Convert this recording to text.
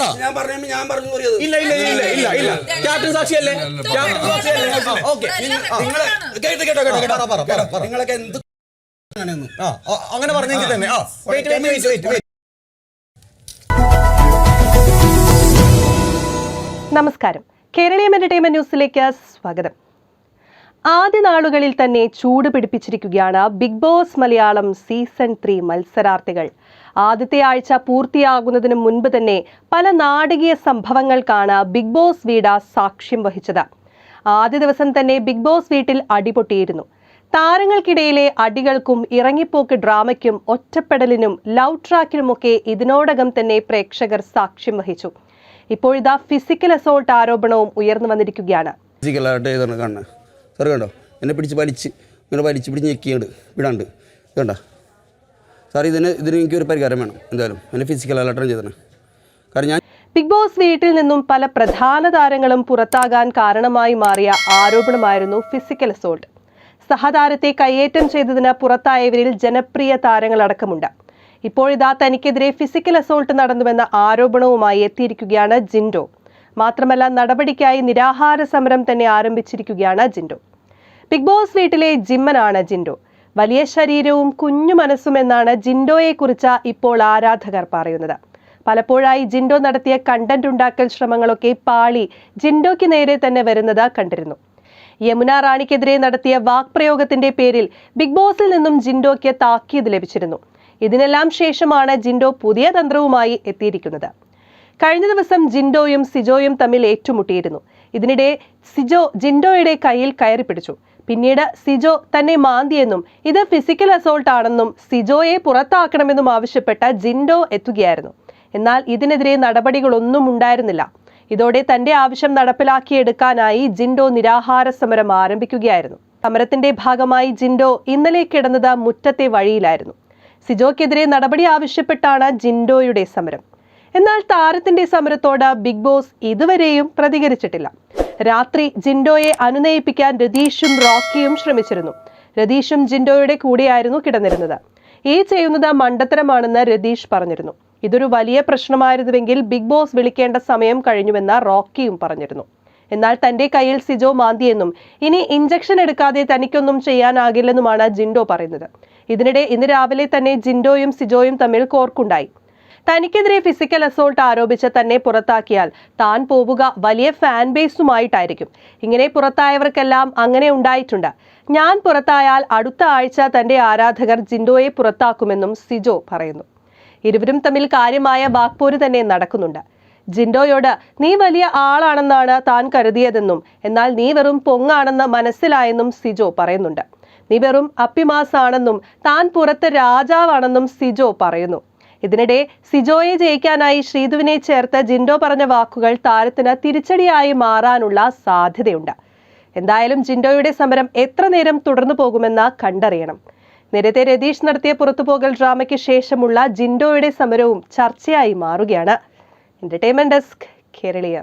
പറ. ഞാൻ പറഞ്ഞു ഞാൻ പറഞ്ഞു ഇല്ല ഇല്ല ഇല്ല ഇല്ല ഇല്ല ക്യാപ്റ്റൻ സാക്ഷിയല്ലേ? ക്യാപ്റ്റൻ സാക്ഷിയല്ലേ? ഓക്കെ. നിങ്ങൾ കേട്ടോ കേട്ടോ കേട്ടോ പറ, പറ, പറ, പറ. നിങ്ങളൊക്കെ എന്ത് ആണെന്ന് ആ അങ്ങനെ പറഞ്ഞെങ്കിൽ തന്നെ. ആ wait wait wait wait wait നമസ്കാരം. കേരളീയം എന്റർടൈൻമെന്റ് ന്യൂസിലേക്ക് സ്വാഗതം. ആദ്യ നാളുകളിൽ തന്നെ ചൂട് പിടിപ്പിച്ചിരിക്കുകയാണ് Bigg Boss Malayalam season three മത്സരാർത്ഥികൾ. ആദ്യത്തെ ആഴ്ച പൂർത്തിയാകുന്നതിന് മുൻപ് തന്നെ പല നാടകീയ സംഭവങ്ങൾക്കാണ് ബിഗ് ബോസ് വീട് സാക്ഷ്യം വഹിച്ചത്. ആദ്യ ദിവസം തന്നെ ബിഗ് ബോസ് വീട്ടിൽ അടിപൊട്ടിയിരുന്നു. താരങ്ങൾക്കിടയിലെ അടികൾക്കും ഇറങ്ങിപ്പോക്ക് ഡ്രാമയ്ക്കും ഒറ്റപ്പെടലിനും ലവ് ട്രാക്കിനുമൊക്കെ ഇതിനോടകം തന്നെ പ്രേക്ഷകർ സാക്ഷ്യം വഹിച്ചു. ഇപ്പോഴിതാ ഫിസിക്കൽ അസോൾട്ട് ആരോപണവും ഉയർന്നു വന്നിരിക്കുകയാണ്. സാറ് കണ്ടോ? എന്നെ പിടിച്ച് വലിച്ച് ഇങ്ങനെ വലിച്ച് പിടിച്ച് ഞെക്കിയുണ്ട് വിടാണ്ട്. കണ്ട? സാർ ഇതിന് ഇതിന് എനിക്കൊരു പരിഹാരം വേണം എന്തായാലും. എന്നെ ഫിസിക്കൽ ഫിസിക്കലായിട്ടാണ് ചെയ്തത് കാരണം ഞാൻ ബിഗ് ബോസ് വീട്ടിൽ നിന്നും പല പ്രധാന താരങ്ങളും പുറത്താകാൻ കാരണമായി മാറിയ ആരോപണമായിരുന്നു ഫിസിക്കൽ അസോൾട്ട് സഹതാരത്തെ കയ്യേറ്റം ചെയ്തതിന് പുറത്തായവരിൽ ജനപ്രിയ താരങ്ങളടക്കമുണ്ട് ഇപ്പോഴിതാ തനിക്കെതിരെ ഫിസിക്കൽ അസോൾട്ട് നടന്നുവെന്ന ആരോപണവുമായി എത്തിയിരിക്കുകയാണ് ജിൻഡോ. മാത്രമല്ല നടപടിക്കായി നിരാഹാര സമരം തന്നെ ആരംഭിച്ചിരിക്കുകയാണ് ജിൻഡോ. ബിഗ് ബോസ് വീട്ടിലെ ജിമ്മനാണ് ജിൻഡോ. വലിയ ശരീരവും കുഞ്ഞു മനസ്സും എന്നാണ് ജിൻഡോയെ കുറിച്ച് ഇപ്പോൾ ആരാധകർ പറയുന്നത്. പലപ്പോഴായി ജിൻഡോ നടത്തിയ കണ്ടന്റ് ഉണ്ടാക്കൽ ശ്രമങ്ങളൊക്കെ പാളി ജിൻഡോയ്ക്ക് നേരെ തന്നെ വരുന്നത് കണ്ടിരുന്നു. യമുന റാണിക്കെതിരെ നടത്തിയ വാക്പ്രയോഗത്തിന്റെ പേരിൽ ബിഗ് ബോസിൽ നിന്നും ജിൻഡോയ്ക്ക് താക്കീത് ലഭിച്ചിരുന്നു. ഇതിനെല്ലാം ശേഷമാണ് ജിൻഡോ പുതിയ തന്ത്രവുമായി എത്തിയിരിക്കുന്നത്. കഴിഞ്ഞ ദിവസം ജിൻഡോയും സിജോയും തമ്മിൽ ഏറ്റുമുട്ടിയിരുന്നു. ഇതിനിടെ സിജോ ജിൻഡോയുടെ കയ്യിൽ കയറി പിടിച്ചു. പിന്നീട് സിജോ തന്നെ മാന്തിയെന്നും ഇത് ഫിസിക്കൽ അസോൾട്ട് ആണെന്നും സിജോയെ പുറത്താക്കണമെന്നും ആവശ്യപ്പെട്ട ജിൻഡോ എത്തുകയായിരുന്നു. എന്നാൽ ഇതിനെതിരെ നടപടികളൊന്നും ഉണ്ടായിരുന്നില്ല. ഇതോടെ തന്റെ ആവശ്യം നടപ്പിലാക്കിയെടുക്കാനായി ജിൻഡോ നിരാഹാര സമരം ആരംഭിക്കുകയായിരുന്നു. സമരത്തിന്റെ ഭാഗമായി ജിൻഡോ ഇന്നലെ കിടന്നത് മുറ്റത്തെ വഴിയിലായിരുന്നു. സിജോക്കെതിരെ നടപടി ആവശ്യപ്പെട്ടാണ് ജിൻഡോയുടെ സമരം. എന്നാൽ താരത്തിന്റെ സമരത്തോട് ബിഗ് ബോസ് ഇതുവരെയും പ്രതികരിച്ചിട്ടില്ല. രാത്രി ജിൻഡോയെ അനുനയിപ്പിക്കാൻ രതീഷും റോക്കിയും ശ്രമിച്ചിരുന്നു. രതീഷും ജിൻഡോയുടെ കൂടെയായിരുന്നു കിടന്നിരുന്നത്. ഈ ചെയ്യുന്നത് മണ്ടത്തരമാണെന്ന് രതീഷ് പറഞ്ഞിരുന്നു. ഇതൊരു വലിയ പ്രശ്നമായിരുന്നുവെങ്കിൽ ബിഗ് ബോസ് വിളിക്കേണ്ട സമയം കഴിഞ്ഞുവെന്ന് റോക്കിയും പറഞ്ഞിരുന്നു. എന്നാൽ തന്റെ കയ്യിൽ സിജോ മാന്തിയെന്നും ഇനി ഇഞ്ചക്ഷൻ എടുക്കാതെ തനിക്കൊന്നും ചെയ്യാനാകില്ലെന്നുമാണ് ജിൻഡോ പറയുന്നത്. ഇതിനിടെ ഇന്ന് രാവിലെ തന്നെ ജിൻഡോയും സിജോയും തമ്മിൽ കോർക്കുണ്ടായി. തനിക്കെതിരെ ഫിസിക്കൽ അസോൾട്ട് ആരോപിച്ച് തന്നെ പുറത്താക്കിയാൽ താൻ പോവുക വലിയ ഫാൻ ബേസുമായിട്ടായിരിക്കും ഇങ്ങനെ പുറത്തായവർക്കെല്ലാം അങ്ങനെ ഉണ്ടായിട്ടുണ്ട്. ഞാൻ പുറത്തായാൽ അടുത്ത ആഴ്ച തന്റെ ആരാധകർ ജിൻഡോയെ പുറത്താക്കുമെന്നും സിജോ പറയുന്നു. ഇരുവരും തമ്മിൽ കാര്യമായ വാക്പോര് തന്നെ നടക്കുന്നുണ്ട്. ജിൻഡോയോട് നീ വലിയ ആളാണെന്നാണ് താൻ കരുതിയതെന്നും എന്നാൽ നീ വെറും പൊങ്ങാണെന്ന് മനസ്സിലായെന്നും സിജോ പറയുന്നുണ്ട്. നീ വെറും അപ്പിമാസാണെന്നും താൻ പുറത്ത് രാജാവാണെന്നും സിജോ പറയുന്നു. ഇതിനിടെ സിജോയെ ജയിക്കാനായി ശ്രീധുവിനെ ചേർത്ത് ജിൻഡോ പറഞ്ഞ വാക്കുകൾ താരത്തിന് തിരിച്ചടിയായി മാറാനുള്ള സാധ്യതയുണ്ട്. എന്തായാലും ജിൻഡോയുടെ സമരം എത്ര നേരം തുടർന്നു പോകുമെന്ന് കണ്ടറിയണം. നേരത്തെ രതീഷ് നടത്തിയ പുറത്തുപോകൽ ഡ്രാമയ്ക്ക് ശേഷമുള്ള ജിൻഡോയുടെ സമരവും ചർച്ചയായി മാറുകയാണ്. എന്റർടൈൻമെന്റ് ഡെസ്ക് കേരളീയ